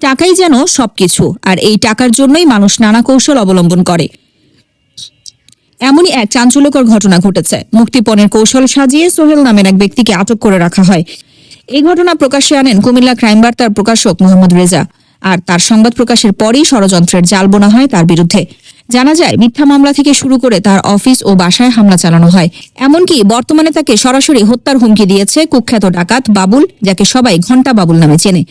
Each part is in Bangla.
টাকাই যেন সবকিছু, আর এই টাকার জন্যই মানুষ নানা কৌশল অবলম্বন করে। এমনই এক চাঞ্চল্যকর ঘটনা ঘটেছে। মুক্তিপণের কৌশল সাজিয়ে সোহেল নামের এক ব্যক্তিকে আটক করে রাখা হয়। এই ঘটনা প্রকাশ্যে আনেন কুমিল্লা ক্রাইম বার্তার প্রকাশক মোহাম্মদ রেজা, আর তার সংবাদ প্রকাশের পরই ষড়যন্ত্রের জাল বোনা হয় তার বিরুদ্ধে। জানা যায়, মিথ্যা মামলা থেকে শুরু করে তার অফিস ও বাসায় হামলা চালানো হয়। এমনকি বর্তমানে তাকে সরাসরি হত্যার হুমকি দিয়েছে কুখ্যাত ডাকাত বাবুল, যাকে সবাই ঘণ্টা বাবুল নামে চেনে।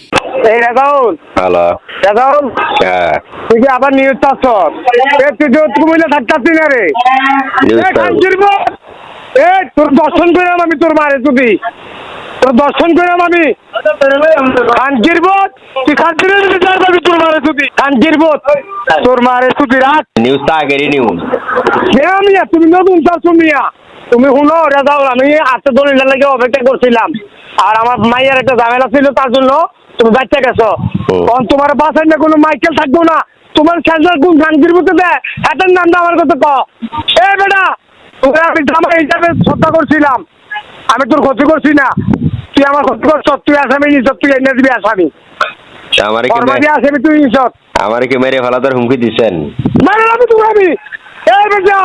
এই রাজাউল হ্যালো। রাজাউল হ্যাঁ। তুই কি আবার নিউজ চাচ্ছ এ তুই তো কুমিল্লা থাকতাছি না রে? এ তোর দর্শন করলাম আমি তোর মারে যদি। তোর দর্শন করলাম আমি। খানকির বোধ তুই খানকির বিচার করবি তোর মারে খানকির বোধ তোর মারে নিউজটা আগেরই নিউজ কে মিয়া তুমি নতুন চাচ্ছ মিয়া। তুমি শুনো রেজাউল আমি আটটা দলিলের লাগে অপেক্ষা করছিলাম। আর আমার মাইয়ার একটা ঝামেলা ছিল তার জন্য তুমি বাচ্চা গেছো। তখন তোমার বাসায় না কোনো মাইকেল থাকব না। তোমার ক্যান্সার কোন গানগির মধ্যে দেয় এটার নামটা আমার কথা ক এ বেটা তোকে আমি জামাই হিসাবে শ্রদ্ধা করছিলাম। আমি তোর ক্ষতি করছি না। তুই আমার ক্ষতি করছ তুই আসামি নিছ তুই এনে দিবি আসামি। আমারে আসামি তুই নিছ। আমারে কি মেরে ফেলাতে হুমকি দিছেন? মারে আমি তোর আমি। এ বেটা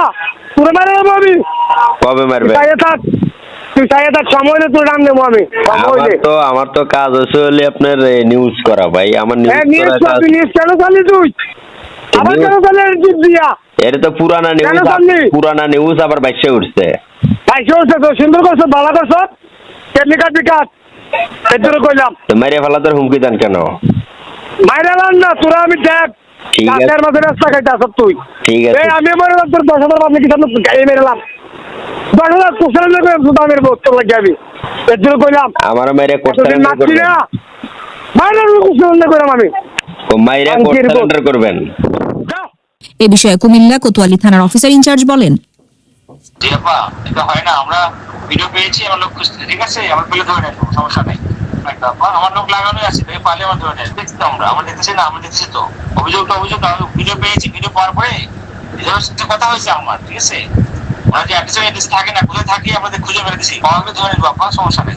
তোর মারে আমি। আমি কবে মারবে? থাক। তুই চাইয়ে থাক সময় নেই তোর নাম নেব আমি। আমার তো আমার তো কাজ হচ্ছে হলে আপনার নিউজ করা ভাই। আমার হ্যাঁ নিউজ করা নিউজ কেন চালি তুই? আবার কেন চালি দিয়া? এটা তো পুরানা নিউজ পুরানা নিউজ আবার বাইশে উঠছে। চলছে তো সুন্দর করছ ভালো করছ? কেটলি কাটবি কাট এর কইলাম। তো মেরে ফেলাতে হুমকি দেন কেন? মাইরা না তোরা আমি দেখ। ঠিক আছে। রাস্তা খাইতে আসব তুই। ঠিক আছে। আমি মরে গেলাম তোর দশ হাজার আপনি কি সামনে গাড়ি মেরেলাম দশ হাজার কোশ্চেন সুতা মেরবো লাগে আমি। এর জন্য কইলাম আমার মেরে তোর কোর্সারেন্ডার না। মাইরা কোশ্চেন কইলাম আমি। ও মাইরা আমি কি রিপোর্ট? কোর্সারেন্ডার করবেন এ বিষয়ে কুমিল্লা কোতোয়ালি থানার অফিসার ইনচার্জ বলেন। জি আপা এটা হয় না আমরা ভিডিও পেয়েছি আমার লোক খুঁজতে ঠিক আছে? আমার পেলে ধরে নেব সমস্যা নেই। আমার লোক লাগানোই আছে তুমি পারলে আমার ধরে নেবে দেখছি তো আমরা আমরা দেখতেছি না আমরা দেখতেছি তো। অভিযোগ তো অভিযোগ ভিডিও পেয়েছি ভিডিও পাওয়ার পরে কথা হয়েছে আমার ঠিক আছে? অনেকে অ্যাড্রেস অ্যাড্রেস থাকে না, কোথায় থাকি আমাদের খুঁজে বেড়াতেছি। অনেক ধরনের ব্যাপার সমস্যা নেই।